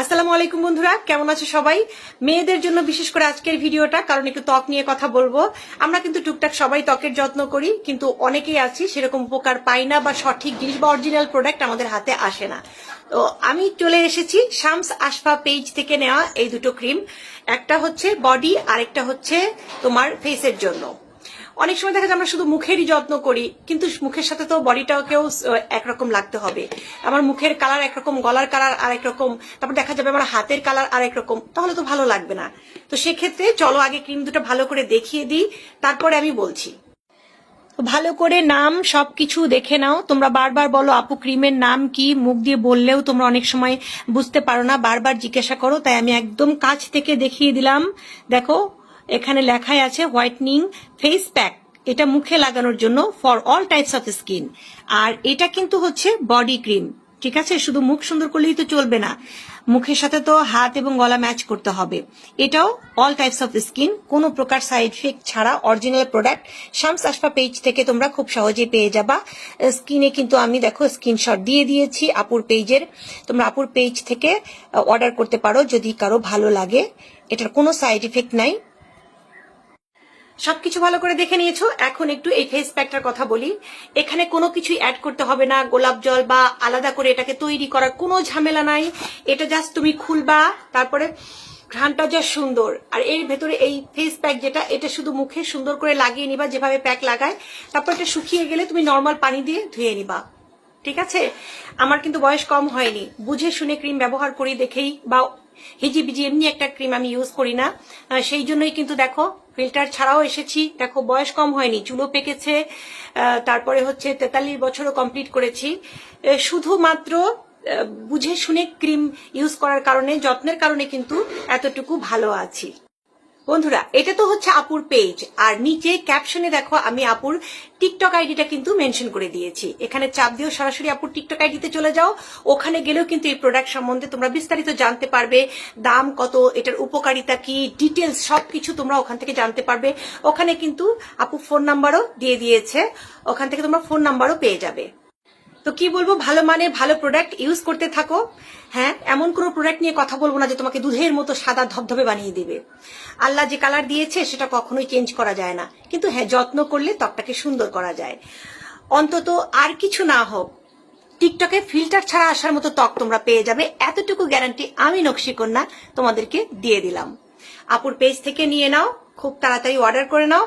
আসসালামু আলাইকুম বন্ধুরা, কেমন আছো সবাই? মেয়েদের জন্য বিশেষ করে আজকের ভিডিওটা, কারণ একটু ত্বক নিয়ে কথা বলব। আমরা কিন্তু টুকটাক সবাই ত্বকের যত্ন করি, কিন্তু অনেকেই আছি, সেরকম উপকার পাই না বা সঠিক জিনিস বা অরিজিনাল প্রোডাক্ট আমাদের হাতে আসে না। তো আমি চলে এসেছি শামস আশফা পেজ থেকে নেওয়া এই দুটো ক্রিম একটা হচ্ছে বডি আরেকটা হচ্ছে তোমার ফেসের জন্য। অনেক সময় দেখা যায় আমরা শুধু মুখেরই যত্ন করি, কিন্তু মুখের সাথে তো বডিটাকেও একরকম লাগতে হবে। আমার মুখের কালার একরকম, গলার কালার আরেক রকম তারপর দেখা যাবে আমার হাতের কালার আরেক রকম তাহলে তো ভালো লাগবে না। তো সেক্ষেত্রে চলো আগে ক্রিম দুটো ভালো করে দেখিয়ে দিই, তারপরে আমি বলছি। ভালো করে নাম সবকিছু দেখে নাও। তোমরা বারবার বলো, আপু, ক্রিমের নাম কি? মুখ দিয়ে বললেও তোমরা অনেক সময় বুঝতে পারো না। বারবার জিজ্ঞাসা করো, তাই আমি একদম কাছ থেকে দেখিয়ে দিলাম। দেখো এখানে লেখাই আছে হোয়াইটনিং ফেস প্যাক। এটা মুখে লাগানোর জন্য for all types of skin. আর এটা কিন্তু হচ্ছে বডি ক্রিম। ঠিক আছে? শুধু মুখ সুন্দর করলেই তো চলবে না। মুখের সাথে তো হাত এবং গলা ম্যাচ করতে হবে। এটাও অল টাইপস অফ স্কিন। কোনো প্রকার সাইড ইফেক্ট ছাড়া original product Shams Ashfa page থেকে তোমরা খুব সহজেই পেয়ে যাবা। স্কিনে কিন্তু আমি দেখো স্ক্রিনশট দিয়ে দিয়েছি আপুর পেজের। তোমরা আপুর পেজ থেকে অর্ডার করতে পারো যদি কারও ভালো লাগে। এটার কোনো সাইড ইফেক্ট নাই। সবকিছু ভালো করে দেখে নিয়েছো। এখন একটু এই ফেস প্যাকটার কথা বলি। এখানে কোনো কিছুই অ্যাড করতে হবে না। গোলাপ জল বা আলাদা করে এটাকে তৈরি করার কোনো ঝামেলা নাই। এটা জাস্ট তুমি খুলবা, তারপরে ঘ্রানটা যা সুন্দর। আর এর ভেতরে এই ফেস প্যাক যেটা, এটা শুধু মুখে সুন্দর করে লাগিয়ে নিবা, যেভাবে প্যাক লাগায়। তারপর এটা শুকিয়ে গেলে তুমি নর্মাল পানি দিয়ে ধুয়ে নিবা। ঠিক আছে? আমার কিন্তু বয়স কম হয়নি। বুঝে শুনে ক্রিম ব্যবহার করি দেখেই বা হিজি বিজি এমনি একটা ক্রিম আমি ইউজ করি না। সেই জন্যই কিন্তু দেখো ফিল্টার ছাড়াও এসেছি। দেখো, বয়স কম হয়নি চুলো পেকেছে। তারপরে হচ্ছে তেতাল্লিশ বছরও কমপ্লিট করেছি। শুধুমাত্র বুঝে শুনে ক্রিম ইউজ করার কারণে, যত্নের কারণে কিন্তু এতটুকু ভালো আছি। বন্ধুরা, এটা তো হচ্ছে আপুর পেজ আর নিচে ক্যাপশনে দেখো, আমি আপুর টিকটক আইডিটা কিন্তু মেনশন করে দিয়েছি। এখানে চাপ দিয়েও সরাসরি আপুর টিকটক আইডিতে চলে যাও। ওখানে গেলেও কিন্তু এই প্রোডাক্ট সম্বন্ধে তোমরা বিস্তারিত জানতে পারবে। দাম কত, এটার উপকারিতা কি ডিটেলস সবকিছু তোমরা ওখান থেকে জানতে পারবে। ওখানে কিন্তু আপু ফোন নাম্বারও দিয়ে দিয়েছে। ওখান থেকে তোমরা ফোন নাম্বারও পেয়ে যাবে। তো কি বলব, ভালো মানের ভালো প্রোডাক্ট ইউজ করতে থাকো। হ্যাঁ এমন কোনো প্রোডাক্ট নিয়ে কথা বলব না যে তোমাকে দুধের মতো সাদা ধবধবে বানিয়ে দিবে। আল্লাহ যে কালার দিয়েছে সেটা কখনোই চেঞ্জ করা যায় না। কিন্তু হ্যাঁ যত্ন করলে ত্বকটাকে সুন্দর করা যায়। অন্তত আর কিছু না হোক, টিকটকে ফিল্টার ছাড়া আসার মতো ত্বক তোমরা পেয়ে যাবে। এতটুকু গ্যারান্টি আমি নকশি কন্যা তোমাদেরকে দিয়ে দিলাম। আপুর পেজ থেকে নিয়ে নাও, খুব তাড়াতাড়ি অর্ডার করে নাও।